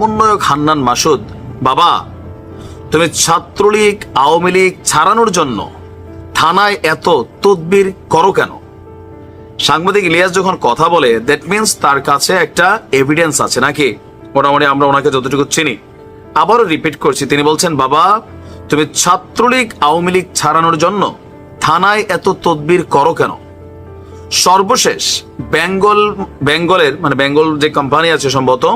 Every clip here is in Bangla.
সমন্বয়ক হান্নান মাসুদ, বাবা, তুমি ছাত্রলীগ, আওয়ামী লীগ ছাড়ানোর জন্য থানায় এত তদবির করো কেন? সাংবাদিক ইলিয়াস যখন কথা বলে দ্যাট মিন্স তার কাছে একটা এভিডেন্স আছে নাকি? মোটামুটি আমরা ওনাকে যতটুকু চিনি। আবারও রিপিট করছি, তিনি বলছেন, বাবা, তুমি ছাত্রলীগ, আওয়ামী লীগ ছাড়ানোর জন্য থানায় এত তদবির করো কেন? সর্বশেষ, বেঙ্গল, বেঙ্গলের মানে বেঙ্গল যে কোম্পানি আছে সম্ভবত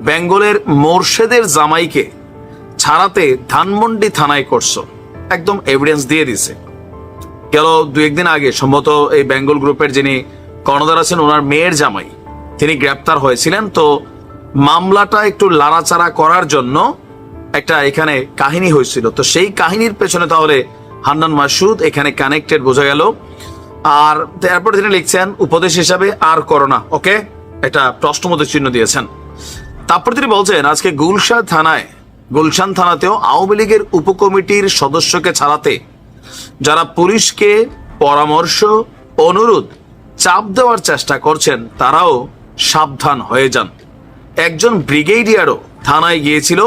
বেঙ্গলের মোর্শেদের জামাইকে ছাড়াতে ধানমন্ডি থানায় করছ। একদম এভিডেন্স দিয়ে দিছে। গেল দু একদিন আগে সম্ভবত এই বেঙ্গল গ্রুপের যিনি কর্ণধার আছেন, ওনার মেয়ের জামাই, তিনি গ্রেপ্তার হয়েছিলেন। তো মামলাটা একটু লাড়াচাড়া করার জন্য একটা এখানে কাহিনী হয়েছিল। তো সেই কাহিনীর পেছনে তাহলে হান্নান মাসুদ এখানে কানেক্টেড বোঝা গেল। আর তারপর তিনি লিখছেন, উপদেশ হিসাবে আর করোনা ওকে? এটা প্রশ্নমত চিহ্ন দিয়েছেন। তারপর তিনি বলছেন, আজকে গুলশান থানায়, গুলশান থানাতেও আওয়ামী লীগের উপকমিটির সদস্যকে ছাড়াতে যারা পুলিশকে পরামর্শ, অনুরোধ, চাপ দেওয়ার চেষ্টা করছেন, তারাও সাবধান হয়ে যান। একজন ব্রিগেডিয়ারও থানায় গিয়েছিল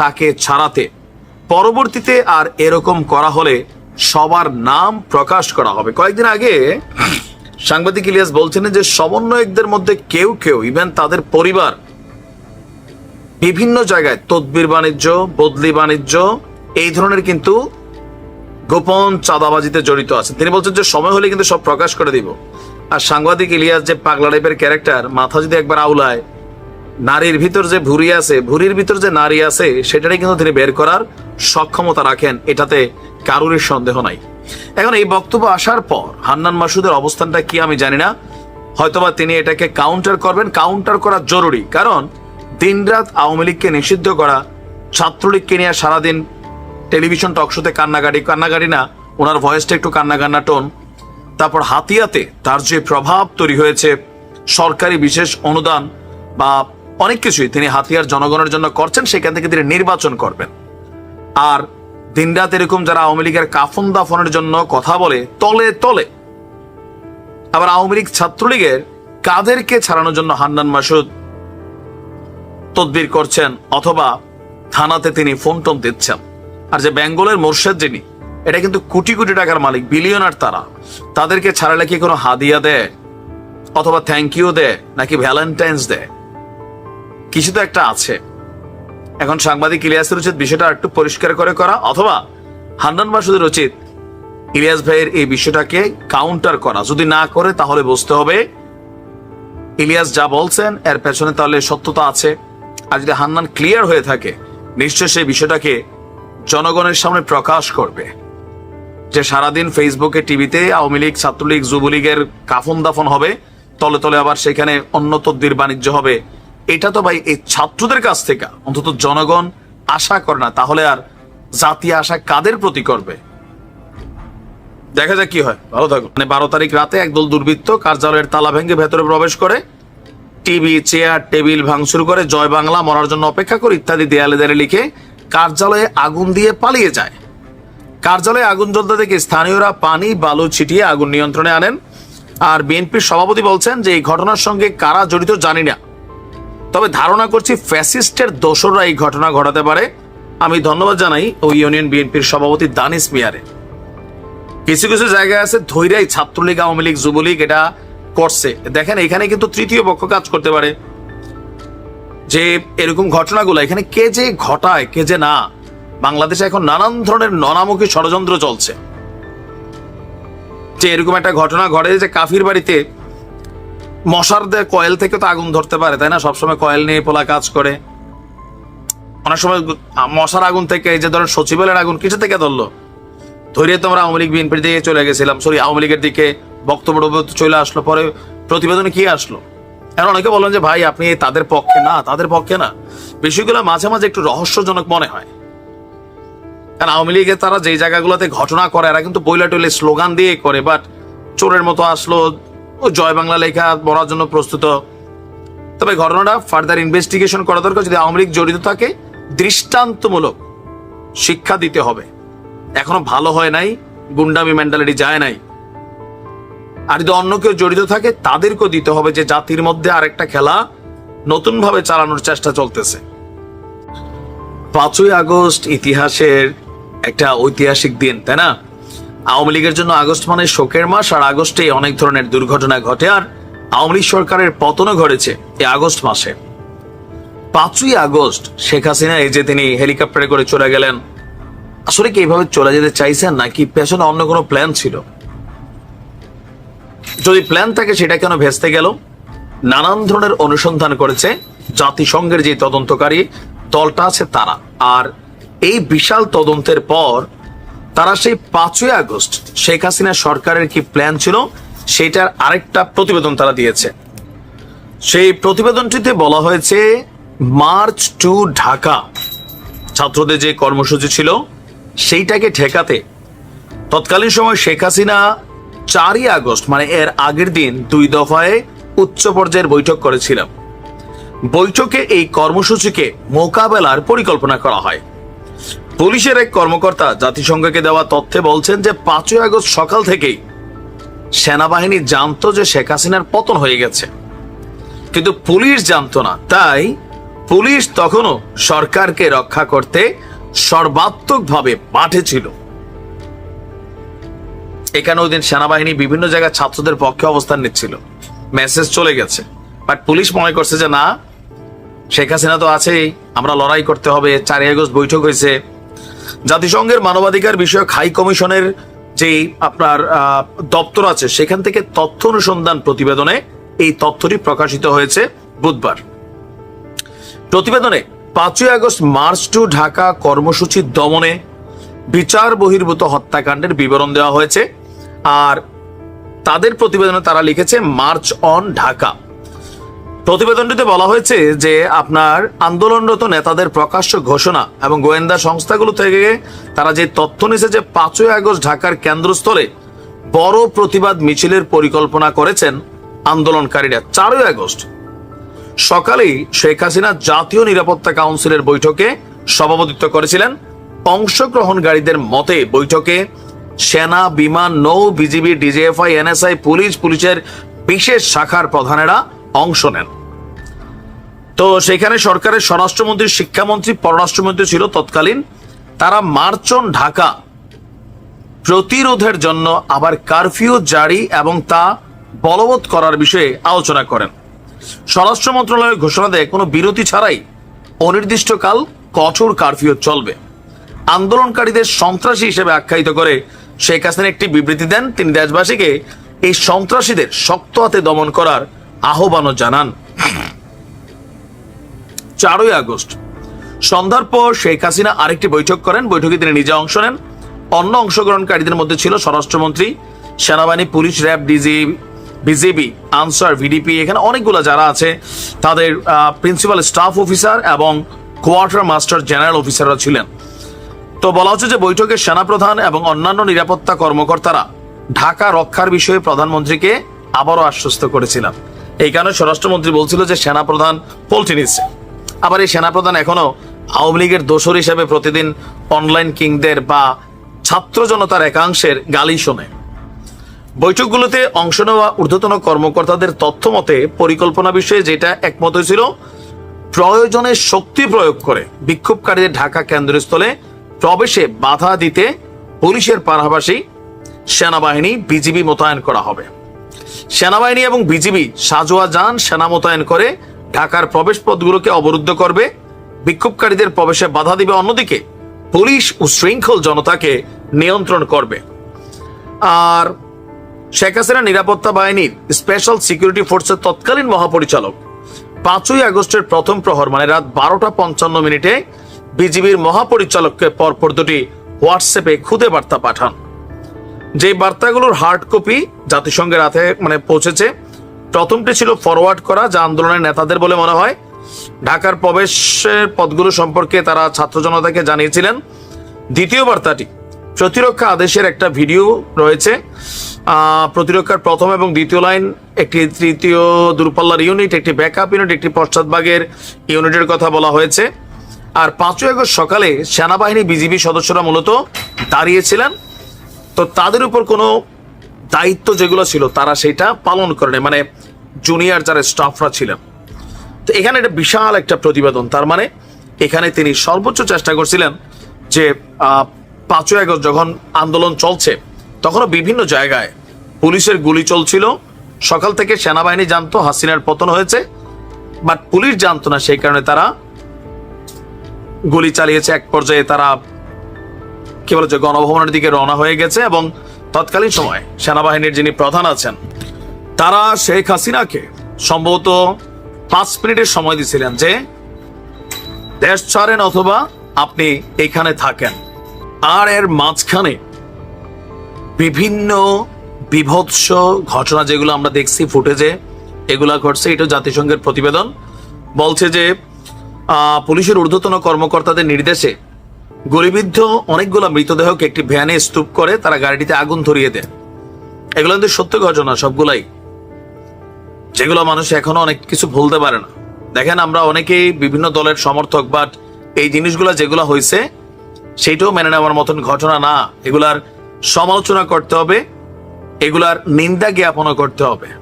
তাকে ছাড়াতে। পরবর্তীতে আর এরকম করা হলে সবার নাম প্রকাশ করা হবে। কয়েকদিন আগে সাংবাদিক ইলিয়াস বলছেন যে সমন্বয়কদের মধ্যে কেউ কেউ, ইভেন তাদের পরিবার বিভিন্ন জায়গায় তদবির বাণিজ্য, বদলি বাণিজ্য, এই ধরনের কিন্তু গোপন চাঁদাবাজিতে জড়িত আছে। তিনি বলছেন যে সময় হলে কিন্তু সব প্রকাশ করে দিব। আর সাংবাদিক ইলিয়াস যে পাগলা টাইপের ক্যারেক্টার, মাথা যদি একবার আউলায়, নারীর ভিতর যে ভুরি আছে ভুরির ভিতর যে নারী আছে, সেটারই কিন্তু তিনি বের করার সক্ষমতা রাখেন। এটাতে কারোরই সন্দেহ নাই। এখন এই বক্তব্য আসার পর হান্নান মাসুদের অবস্থানটা কি আমি জানি না। হয়তোবা তিনি এটাকে কাউন্টার করবেন। কাউন্টার করা জরুরি। কারণ দিনরাত আওয়ামী লীগকে নিষিদ্ধ করা, ছাত্রলীগকে নিয়ে সারাদিন টেলিভিশন টকশোতে কান্নাকাটি কান্নাকাটি না, ওনার ভয়েসটা একটু কান্না কান্না টোন। তারপর হাতিয়াতে তার যে প্রভাব তৈরি হয়েছে, সরকারি বিশেষ অনুদান বা অনেক কিছুই তিনি হাতিয়ার জনগণের জন্য করছেন, সেখান থেকে তিনি নির্বাচন করবেন। আর দিনরাত এরকম যারা আওয়ামী লীগের কাফন দাফনের জন্য কথা বলে, তলে তলে, আবার আওয়ামী লীগ ছাত্রলীগের কাদেরকে ছাড়ানোর জন্য হান্নান মাসুদ তদবির করছেন অথবা থানাতে তিনি ফোন টোন দিচ্ছেন। আর যে বেঙ্গলের মোর্শেদ যিনি, এটা কিন্তু কোটি কোটি টাকার মালিক, বিলিয়নার তারা। তাদেরকে ছাড়ালে কি কোনো হাদিয়া দেয়? অথবা থ্যাংক ইউ দেয়, নাকি ভ্যালেন্টাইন্স দেয়? কিছু তো একটা আছে। এখন সাংবাদিক ইলিয়াসের উচিত বিষয়টা একটু পরিষ্কার করে করা, অথবা হান্নান মাসুদের উচিত ইলিয়াস ভাইয়ের এই বিষয়টাকে কাউন্টার করা। যদি না করে, তাহলে বুঝতে হবে, ইলিয়াস যা বলছেন, এর পেছনে তাহলে সত্যতা আছে। আর যদি হান্নান ক্লিয়ার হয়ে থাকে, নিশ্চয় সেই বিষয়টাকে জনগণের সামনে প্রকাশ করবে। যে সারাদিন ফেসবুকে, টিভিতে আওয়ামী লীগ, ছাত্রলীগ, যুবলীগের কাফন দাফন হবে, তলে তলে আবার সেখানে অন্য তদ্দির বাণিজ্য হবে, এটা তো ভাই এই ছাত্রদের কাছ থেকে। অন্তত জনগণ আশা করে না, তাহলে আর জাতি আশা কাদের প্রতি করবে? দেখা যাক কি হয়। ভালো থাকো মানে বারো তারিখ রাতে একদল দুর্বৃত্ত কার্যালয়ের তালা ভেঙে ভেতরে প্রবেশ করে টিভি, চেয়ার, টেবিল ভাঙচুর করে জয় বাংলা, মরার জন্য অপেক্ষা করে ইত্যাদি দেয়ালে দেয়ালে লিখে কার্যালয়ে আগুন দিয়ে পালিয়ে যায়। কার্যালয়ে আগুন জ্বলতে দেখে স্থানীয়রা পানি, বালু ছিটিয়ে আগুন নিয়ন্ত্রণে আনেন। আর বিএনপির সভাপতি বলছেন যে এই ঘটনার সঙ্গে কারা জড়িত জানি না। তবে ধারণা করছি ফ্যাসিস্টের দোসররা এই ঘটনা ঘটাতে পারে। আমি ধন্যবাদ জানাই ওই ইউনিয়ন বিএনপির সভাপতি দানিস মিয়ারে। কিছু কিছু জায়গায় আছে ধৈর্যাই ছাত্রলীগ, আওয়ামী লীগ, যুবলীগ, এটা করছে। দেখেন, এখানে কিন্তু তৃতীয় পক্ষ কাজ করতে পারে। যে এরকম ঘটনাগুলো, এখানে কে যে ঘটায়, কে যে না, বাংলাদেশে এখন নানান ধরনের ননামুখী ষড়যন্ত্র চলছে। যে এরকম একটা ঘটনা ঘটে যে কাফির বাড়িতে মশার দেয় কয়েল থেকে তো আগুন ধরতে পারে, তাই না? সবসময় কয়েল নিয়ে পোলা কাজ করে। অনেক সময় মশার আগুন থেকে এই যে ধরেন সচিবালয়ের আগুন কিছু থেকে ধরলো? ধরে তোমরা আওয়ামী লীগ, বিএনপির দিকে চলে গেছিলাম। সরি, আওয়ামী লীগের দিকে বক্তব্য চলে আসলো, পরে প্রতিবেদনে কি আসলো? এখন অনেকে বললেন যে, ভাই, আপনি তাদের পক্ষে না, তাদের পক্ষে না। বিষয়গুলো মাঝে মাঝে একটু রহস্যজনক মনে হয়। কারণ আওয়ামী লীগের তারা যেই জায়গাগুলোতে ঘটনা করে, এরা কিন্তু বইলা টইলে স্লোগান দিয়ে করে, বাট চোরের মতো আসলো জয় বাংলা লেখা বলার জন্য প্রস্তুত। তবে ঘটনাটা ফার্দার ইনভেস্টিগেশন করা দরকার, যদি আওয়ামী লীগ জড়িত থাকে, দৃষ্টান্তমূলক শিক্ষা দিতে হবে। এখনও ভালো হয় নাই, গুন্ডামি মেন্টালিটি যায় নাই। আর যদি অন্য কেউ জড়িত থাকে, তাদেরকেও দিতে হবে যে জাতির মধ্যে আরেকটা খেলা নতুন ভাবে চালানোর চেষ্টা চলতেছে। পাঁচই আগস্ট ইতিহাসের একটা ঐতিহাসিক দিন, তাই না? আওয়ামী লীগের জন্য আগস্ট মানে শোকের মাস, আর আগস্টে অনেক ধরনের দুর্ঘটনা ঘটে, আর আওয়ামী লীগ সরকারের পতনও ঘটেছে এই আগস্ট মাসে। পাঁচই আগস্ট, শেখ হাসিনা এই যে তিনি হেলিকপ্টারে করে চলে গেলেন। আসলে কি এইভাবে চলে যেতে চাইছেন, নাকি পেছনে অন্য কোনো প্ল্যান ছিল? যদি প্ল্যান থাকে সেটা কেন ভেস্তে গেল? নানান ধরনের অনুসন্ধান করেছে জাতিসংঘের যে তদন্তকারী, দলটা আছে তারা। আর এই বিশাল তদন্তের পর তারা সেই পাঁচই আগস্ট শেখ হাসিনা সরকারের কি প্ল্যান ছিল, সেটার আরেকটা প্রতিবেদন তারা দিয়েছে। সেই প্রতিবেদনটিতে বলা হয়েছে, মার্চ টু ঢাকা, ছাত্রদের যে কর্মসূচি ছিল, সেইটাকে ঠেকাতে। তৎকালীন সময় শেখ হাসিনা চারই আগস্ট মানে এর আগের দিন দুই দফায় উচ্চ পর্যায়ের বৈঠক করেছিলাম। বৈঠকে এই কর্মসূচিকে মোকাবেলার পরিকল্পনা করা হয়। পুলিশের এক কর্মকর্তা জাতিসংঘকে দেওয়া তথ্যে বলছেন যে পাঁচই আগস্ট সকাল থেকেই সেনাবাহিনী জানতো যে শেখ হাসিনার পতন হয়ে গেছে। কিন্তু পুলিশ জানতো না, তাই পুলিশ তখনও সরকারকে রক্ষা করতে সর্বাত্মকভাবে মাঠে ছিল। এখানে ওই দিন সেনাবাহিনী বিভিন্ন জায়গায় ছাত্রদের পক্ষে অবস্থান নিচ্ছিল। মেসেজ চলে গেছে। বাট পুলিশ মনে করছে যে, না, শেখ হাসিনা তো আছেই, আমরা লড়াই করতে হবে, চারই আগস্ট বৈঠক হয়েছে। জাতিসংঘের মানবাধিকার বিষয়ক হাই কমিশনের যে আপনার দপ্তর আছে, সেখান থেকে তথ্য অনুসন্ধান প্রতিবেদনে এই তথ্যটি প্রকাশিত হয়েছে বুধবার। প্রতিবেদনে পাঁচই আগস্ট মার্চ টু ঢাকা কর্মসূচি দমনে বিচার বহির্ভূত হত্যাকাণ্ডের বিবরণ দেওয়া হয়েছে। আর তাদের প্রতিবেদনে তারা লিখেছে মার্চ অন ঢাকা প্রতিবেদনটিতে বলা হয়েছে যে আপনার আন্দোলনরত নেতাদের প্রকাশ্য ঘোষণা এবং গোয়েন্দা সংস্থাগুলো থেকে তারা যে তথ্য নিয়েছে যে পাঁচই আগস্ট ঢাকার কেন্দ্রস্থলে বড় প্রতিবাদ মিছিলের পরিকল্পনা করেছেন আন্দোলনকারীরা, চারই আগস্ট। সকালেই শেখ হাসিনা জাতীয় নিরাপত্তা কাউন্সিলের বৈঠকে সভাপতিত্ব করেছিলেন। অংশগ্রহণকারীদের মতে বৈঠকে সেনা, বিমান, নৌ, বিজিবি, ডিজিএফআই, এনএসআই, পুলিশ, পুলিশের বিশেষ শাখার প্রধানেরা অংশ নেন। তো সেখানে সরকারের স্বরাষ্ট্রমন্ত্রী, শিক্ষামন্ত্রী, পররাষ্ট্রমন্ত্রী ছিল তৎকালীন। তারা মার্চন ঢাকা প্রতিরোধের জন্য আবার কারফিউ জারি এবং তা বলবৎ করার বিষয়ে আলোচনা করেন। স্বরাষ্ট্র মন্ত্রণালয়ের ঘোষণা দেয়, কোনো বিরতি ছাড়াই অনির্দিষ্টকাল কঠোর কারফিউ চলবে। আন্দোলনকারীদের সন্ত্রাসী হিসেবে আখ্যায়িত করে শেখ হাসিনা একটি বিবৃতি দেন। তিনি দেশবাসীকে এই সন্ত্রাসীদের শক্ত হাতে দমন করার আহ্বানও জানান। চারই আগস্ট, সন্ধ্যার পর শেখ হাসিনা আরেকটি বৈঠক করেন। বৈঠকে তিনি নিজে অংশ নেন। অন্য অংশগ্রহণকারীদের মধ্যে ছিল স্বরাষ্ট্রমন্ত্রী, সেনাবাহিনী, police RAB, DG BJP Ansar, VDP, এখানে অনেকগুলো যারা আছে, তাদের প্রিন্সিপাল স্টাফ অফিসার এবং কোয়ার্টার মাস্টার জেনারেল অফিসাররা ছিলেন। তো বলা হচ্ছে যে বৈঠকে সেনাপ্রধান এবং অন্যান্য নিরাপত্তা কর্মকর্তারা ঢাকা রক্ষার বিষয়ে প্রধানমন্ত্রীকে আবারও আশ্বস্ত করেছিলেন। এই কারণে স্বরাষ্ট্রমন্ত্রী বলছিল যে সেনাপ্রধান পোল্টি নিচ্ছে। আবার এই সেনাপ্রধান এখনও আওয়ামী লীগের দোসর হিসেবে প্রতিদিন অনলাইন কিংদের বা ছাত্র জনতার একাংশের গালি শোনে। বৈঠকগুলোতে অংশ নেওয়া ঊর্ধ্বতন কর্মকর্তাদের তথ্য মতে পরিকল্পনা বিষয়ে যেটা একমত হয়েছিল, প্রয়োজনে শক্তি প্রয়োগ করে বিক্ষোভকারীদের ঢাকা কেন্দ্রস্থলে প্রবেশে বাধা দিতে পুলিশের পাশাপাশি সেনাবাহিনী, বিজিবি মোতায়েন করা হবে। সেনাবাহিনী এবং বিজিবি সাজোয়া যান, সেনা মোতায়েন করে ঢাকার প্রবেশ পথগুলোকে অবরুদ্ধ করবে। বিক্ষোভকারীদের প্রবেশে বাধা দিবে অন্যদিকে পুলিশ ও শৃঙ্খল জনতাকে নিয়ন্ত্রণ করবে। আর শেখ হাসিনা নিরাপত্তা বাহিনীর স্পেশাল সিকিউরিটি ফোর্সের তৎকালীন মহাপরিচালক পাঁচই আগস্টের প্রথম প্রহর মানে রাত বারোটা পঞ্চান্ন মিনিটে বিজিবির মহাপরিচালককে পরপর দুটি হোয়াটসঅ্যাপে খুদে বার্তা পাঠান। যে বার্তাগুলোর হার্ড কপি জাতিসংঘের হাতে মানে পৌঁছেছে, প্রথমটি ছিল ফরওয়ার্ড করা, যা আন্দোলনের নেতাদের বলে মনে হয়। ঢাকার প্রবেশের পথগুলো সম্পর্কে তারা ছাত্র জনতাকে জানিয়েছিলেন। দ্বিতীয় বার্তাটি, প্রতিরক্ষা আদেশের একটা ভিডিও রয়েছে। প্রতিরক্ষার প্রথম এবং দ্বিতীয় লাইন, একটি তৃতীয় দূরপাল্লার ইউনিট, একটি ব্যাকআপ ইউনিট, একটি পশ্চাৎভাগের ইউনিটের কথা বলা হয়েছে। আর পাঁচই আগস্ট সকালে সেনাবাহিনী বিজিবি সদস্যরা মূলত দাঁড়িয়েছিলেন। তো তাদের উপর কোনো দায়িত্ব যেগুলো ছিল, তারা সেটা পালন করেনি। মানে জুনিয়র যারা স্টাফরা ছিলেন। তো এখানে একটা বিশাল একটা প্রতিবেদন। তার মানে এখানে তিনি সর্বোচ্চ চেষ্টা করছিলেন যে পাঁচই আগস্ট যখন আন্দোলন চলছে, তখনও বিভিন্ন জায়গায় পুলিশের গুলি চলছিল। সকাল থেকে সেনাবাহিনী জানতো হাসিনার পতন হয়েছে, বাট পুলিশ জানতো না সেই কারণে তারা গুলি চালিয়েছে, এক পর্যায়ে তারা কি বলে গণভবনের দিকে রওনা হয়ে গেছে এবং তৎকালীন সময় সেনাবাহিনীর যিনি প্রধান আছেন, তারা শেখ হাসিনাকে সম্ভবত পাঁচ মিনিটের সময় দিয়েছিলেন যে, দেশ ছাড়েন অথবা আপনি এখানে থাকেন। আর এর মাঝখানে বিভিন্ন বিভৎস ঘটনা যেগুলো আমরা দেখছি, ফুটেজে এগুলা ঘটছে, এটা জাতিসংঘের প্রতিবেদন বলছে যে পুলিশের ঊর্ধ্বতন কর্মকর্তাদের নির্দেশে গলিবিদ্ধ অনেকগুলো মৃতদেহকে একটি ভ্যানে স্তূপ করে তারা গাড়িটিতে আগুন ধরিয়ে দেয় এগুলো কিন্তু সত্য ঘটনা সবগুলাই। যেগুলো মানুষ এখনও অনেক কিছু ভুলতে পারে না। দেখেন আমরা অনেকেই বিভিন্ন দলের সমর্থক বাট এই জিনিসগুলো যেগুলো হয়েছে সেইটাও মেনে নেওয়ার মতন ঘটনা না। এগুলার সমালোচনা করতে হবে, এগুলার নিন্দা জ্ঞাপনও করতে হবে।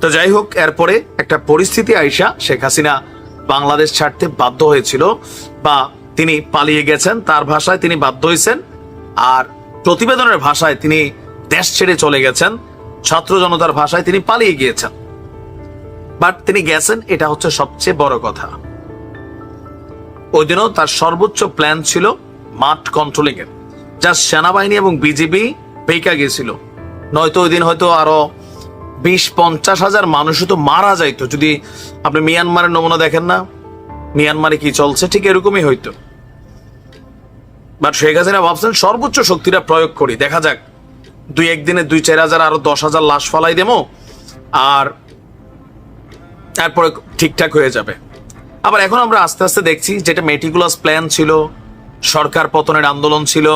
তো যাই হোক, এরপরে একটা পরিস্থিতি আইসা শেখ হাসিনা বাংলাদেশ ছাড়তে বাধ্য হয়েছিল বা তিনি পালিয়ে গেছেন, তার ভাষায় তিনি বাধ্য হয়েছেন আর প্রতিবেদনের ভাষায় তিনি দেশ ছেড়ে চলে গেছেন, ছাত্র জনতার ভাষায় তিনি পালিয়ে গিয়েছেন। বাট তিনি গেছেন, এটা হচ্ছে সবচেয়ে বড় কথা। ওই দিনও তার সর্বোচ্চ প্ল্যান ছিল মাঠ কন্ট্রোলিং এর। যা সেনাবাহিনী এবং বিজিবি পেকা গেছিল। নয়তো ওই দিন হয়তো আরও বিশ পঞ্চাশ হাজার মানুষও তো মারা যাইতো। যদি আপনি মিয়ানমারের নমুনা দেখেন না, মিয়ানমারে কি চলছে? ঠিক এরকমই হইতো। বাট শেখ হাসিনা ভাবছেন সর্বোচ্চ শক্তিটা প্রয়োগ করি। দেখা যাক, দুই একদিনে দুই চার হাজার, আরও দশ হাজার লাশ ফালাই দেবো আর তারপরে ঠিকঠাক হয়ে যাবে। আবার এখন আমরা আস্তে আস্তে দেখছি, যেটা মেটিকুলাস প্ল্যান ছিল, সরকার পতনের আন্দোলন ছিল,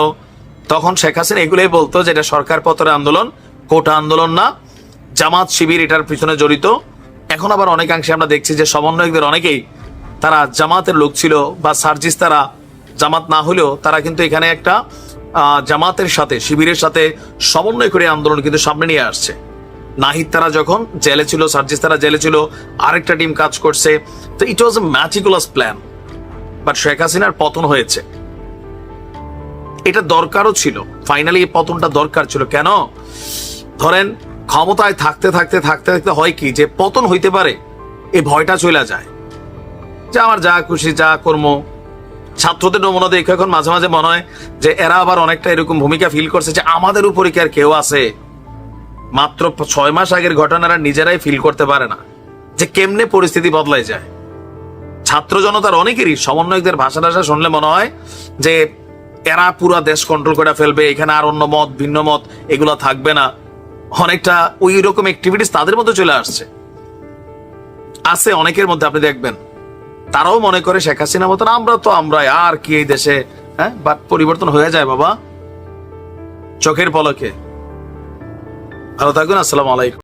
তখন শেখ হাসিনা এগুলোই বলতো যেটা সরকার পতনের আন্দোলন, কোটা আন্দোলন না জামাত শিবির এটার পিছনে জড়িত। এখন আবার অনেকাংশে আমরা দেখছি যে সমন্বয়কদের অনেকেই তারা জামাতের লোক ছিল বা সার্জিস তারা জামাত না হলেও তারা কিন্তু এখানে একটা জামাতের সাথে, শিবিরের সাথে সমন্বয় করে আন্দোলন কিন্তু সামনে নিয়ে আসছে। নাহিদ তারা যখন জেলে ছিল, সার্জিস তারা জেলে ছিল, আরেকটা টিম কাজ করছে। তো it was a meticulous plan but Sheikh হাসিনার পতন হয়েছে। এটা দরকারও ছিল। ফাইনালি এই পতনটা দরকার ছিল। কেন? ধরেন ক্ষমতায় থাকতে থাকতে থাকতে থাকতে হয় কি, যে পতন হইতে পারে এই ভয়টা চলে যায়। যে আমার যা খুশি, যা কর্ম, ছাত্রদের নমুনা দেখে এখন মাঝে মাঝে মনে হয় যে এরা আবার অনেকটা এরকম ভূমিকা ফিল করছে যে আমাদের উপরে কি আর কেউ আছে। মাত্র ছয় মাস আগের ঘটনারা নিজেরাই ফিল করতে পারে না। যে কেমনে পরিস্থিতি বদলাই যায়। ছাত্র জনতার অনেকেরই সমন্বয়কদের ভাষা টাষা শুনলে মনে হয় যে এরা পুরা দেশ কন্ট্রোল করে ফেলবে, এখানে আর অন্য মত, ভিন্ন মত, এগুলো থাকবে না। অনেকটা ওই রকম অ্যাক্টিভিটিস তাদের মধ্যে চলে আসছে। আছে অনেকের মধ্যে, আপনি দেখবেন। তারাও মনে করে, শেখ হাসিনা মতন আমরা তো আমরা আর কি এই দেশে? হ্যাঁ বাট পরিবর্তন হয়ে যায়, বাবা। চোখের পলকে। ভালো থাকুন, আসসালামু আলাইকুম।